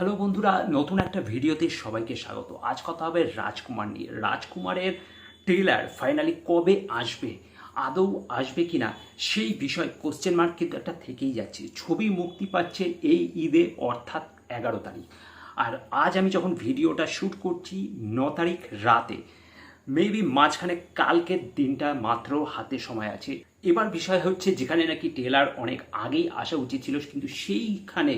Hello বন্ধুরা, নতুন একটা ভিডিওতে সবাইকে স্বাগত। আজ কথা হবে রাজকুমার নিয়ে। রাজকুমারের ট্রেলার ফাইনালি কবে আসবে? আদৌ আসবে কি না সেই বিষয় কোশ্চেন মার্ক কিন্তু একটা থেকেই যাচ্ছে। ছবি মুক্তি পাচ্ছে এই ঈদে, অর্থাৎ এগারো তারিখ। আর আজ আমি যখন ভিডিওটা শ্যুট করছি ন তারিখ রাতে মেবি মাঝখানে কালকের দিনটা মাত্র হাতে সময় আছে। এবার বিষয় হচ্ছে, যেখানে নাকি টেলার অনেক আগেই আসা উচিত ছিল, কিন্তু সেইখানে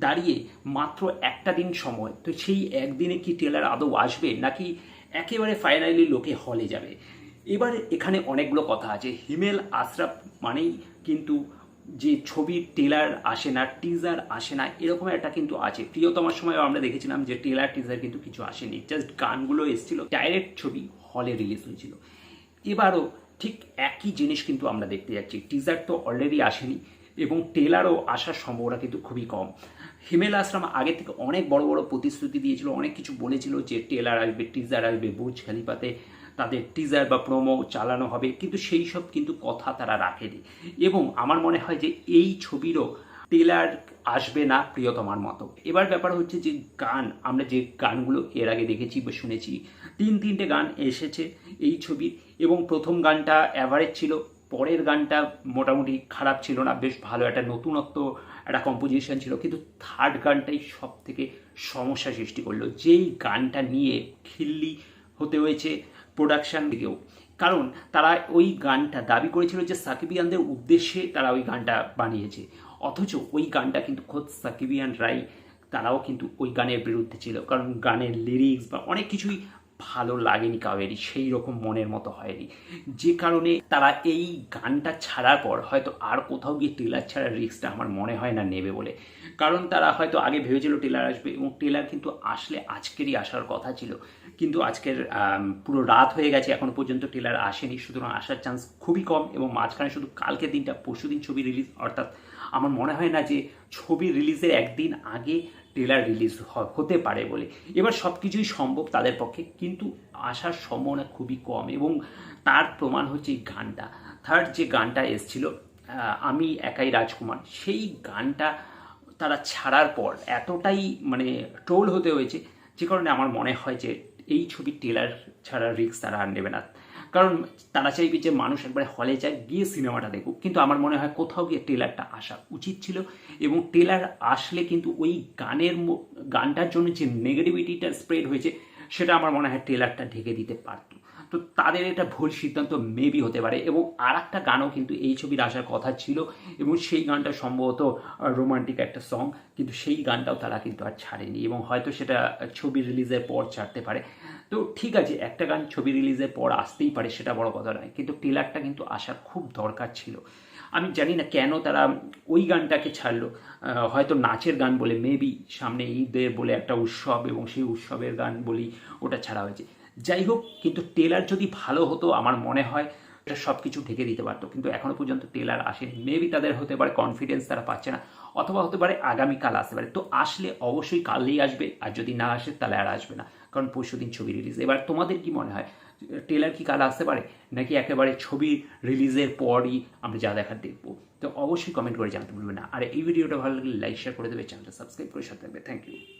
দাঁড়িয়ে মাত্র একটা দিন সময়। তো সেই একদিনে কি টেলার আদৌ আসবে নাকি একেবারে ফাইনালি লোকে হলে যাবে? এবার এখানে অনেকগুলো কথা আছে। হিমেল, আশরাফ মানেই কিন্তু যে ছবির টেলার আসে না টিজার আসে না, এরকম একটা কিন্তু আছে। প্রিয়তমার সময় আমরা দেখেছিলাম যে টেলার টিজার কিন্তু কিছু আসেনি। জাস্ট গানগুলো এসেছিল ডাইরেক্ট ছবি হলে রিলিজ হয়েছিল। এবারও ঠিক একই জিনিস কিন্তু আমরা দেখতে যাচ্ছি। টিজার তো অলরেডি আসেনি। এবং টেলারও আসার সম্ভাবনা কিন্তু খুবই কম। হিমেল আশ্রাম আগে থেকে অনেক বড় বড় প্রতিশ্রুতি দিয়েছিল, অনেক কিছু বলেছিল যে টেলার আসবে টিজার আসবে বুর্জ খালিফাতে তাদের টিজার বা প্রোমো চালানো হবে, কিন্তু সেই সব কিন্তু কথা তারা রাখেনি। এবং আমার মনে হয় যে এই ছবিরও টেলার আসবে না প্রিয়তমার মতো। এবার ব্যাপার হচ্ছে যে গান, আমরা যে গানগুলো এর আগে দেখেছি বা শুনেছি, তিন তিনটে গান এসেছে এই ছবির এবং প্রথম গানটা অ্যাভারেজ ছিল পরের গানটা মোটামুটি খারাপ ছিল না, বেশ ভালো একটা নতুনত্ব, একটা কম্পোজিশন ছিল, কিন্তু থার্ড গানটাই সব থেকে সমস্যা সৃষ্টি করল। যেই গানটা নিয়ে খিল্লি হতে হয়েছে প্রোডাকশান দিকেও। কারণ তারা ওই গানটা দাবি করেছিল যে সাকিবিয়ানদের উদ্দেশ্যে তারা ওই গানটা বানিয়েছে। অথচ ওই গানটা কিন্তু খোদ সাকিবিয়ান রাই, তারাও কিন্তু ওই গানের বিরুদ্ধে ছিল। কারণ গানের লিরিক্স বা অনেক কিছুই ভালো লাগেনি কাউয়েরই সেই রকম মনের মতো হয়নি। যে কারণে তারা এই গানটা ছাড়ার পর হয়তো আর কোথাও গিয়ে টেলার ছাড়ার রিস্কটা আমার মনে হয় না নেবে বলে। কারণ তারা হয়তো আগে ভেবেছিল টেলার আসবে এবং টেলার কিন্তু আসলে আজকেরই আসার কথা ছিল। কিন্তু আজকের পুরো রাত হয়ে গেছে, এখনও পর্যন্ত টেলার আসেনি। সুতরাং আসার চান্স খুবই কম এবং মাঝখানে শুধু কালকে দিনটা পরশু দিন ছবি রিলিজ অর্থাৎ আমার মনে হয় না যে ছবি রিলিজের একদিন আগে ট্রেলার রিলিজ হতে পারে বলে। এবার সব কিছুই সম্ভব তাদের পক্ষে, কিন্তু আসার সম্ভাবনা খুবই কম এবং তার প্রমাণ হচ্ছে এই গানটা। থার্ড যে গানটা এসছিল আমি একাই রাজকুমার, সেই গানটা তারা ছাড়ার পর এতটাই মানে ট্রোল হতে হয়েছে, যে কারণে আমার মনে হয় যে এই ছবি টেলার ছাড়া রিক্স তারা আর নেবে না। কারণ তারা চাইবে যে মানুষ একবারে হলে যায়, গিয়ে সিনেমাটা দেখুক। কিন্তু আমার মনে হয় কোথাও গিয়ে টেলারটা আসা উচিত ছিল এবং টেলার আসলে কিন্তু ওই গানের গানটার জন্য যে নেগেটিভিটিটা স্প্রেড হয়েছে, সেটা আমার মনে হয় টেলারটা ঢেকে দিতে পারত। তো তাদের এটা ভুল সিদ্ধান্ত মেবি হতে পারে। এবং আর একটা গানও কিন্তু এই ছবির আসার কথা ছিল এবং সেই গানটা সম্ভবত রোমান্টিক একটা সং কিন্তু সেই গানটাও তারা কিন্তু আর ছাড়েনি এবং হয়তো সেটা ছবি রিলিজের পর ছাড়তে পারে। তো ঠিক আছে, একটা গান ছবি রিলিজের পর আসতেই পারে, সেটা বড় কথা নয়, কিন্তু টেলারটা কিন্তু আসার খুব দরকার ছিল। আমি জানি না কেন তারা ওই গানটাকে ছাড়লো। হয়তো নাচের গান বলে মেবি সামনে ঈদের বলে একটা উৎসব এবং সেই উৎসবের গান বলেই ওটা ছাড়া হয়েছে। যাই হোক, কিন্তু টেলার যদি ভালো হতো আমার মনে হয়, এটা সব কিছু ঢেকে দিতে পারতো। কিন্তু এখনও পর্যন্ত টেলার আসেনি। মেবি তাদের হতে পারে কনফিডেন্স তারা পাচ্ছে না। অথবা হতে পারে আগামীকাল আসতে পারে। তো আসলে অবশ্যই কালই আসবে। আর যদি না আসে, তাহলে আর আসবে না। কারণ পরশু দিন ছবি রিলিজ এবার তোমাদের কি মনে হয়? টেলার কি কাল আসতে পারে? নাকি একেবারে ছবি রিলিজের পরই আমরা যা দেখার দেখব? তো অবশ্যই কমেন্ট করে জানতে ভুলবে না। আর এই ভিডিওটা ভালো লাগলে লাইক শেয়ার করে দেবে। চ্যানেলটা সাবস্ক্রাইব করে সাথে থাকবে। Thank you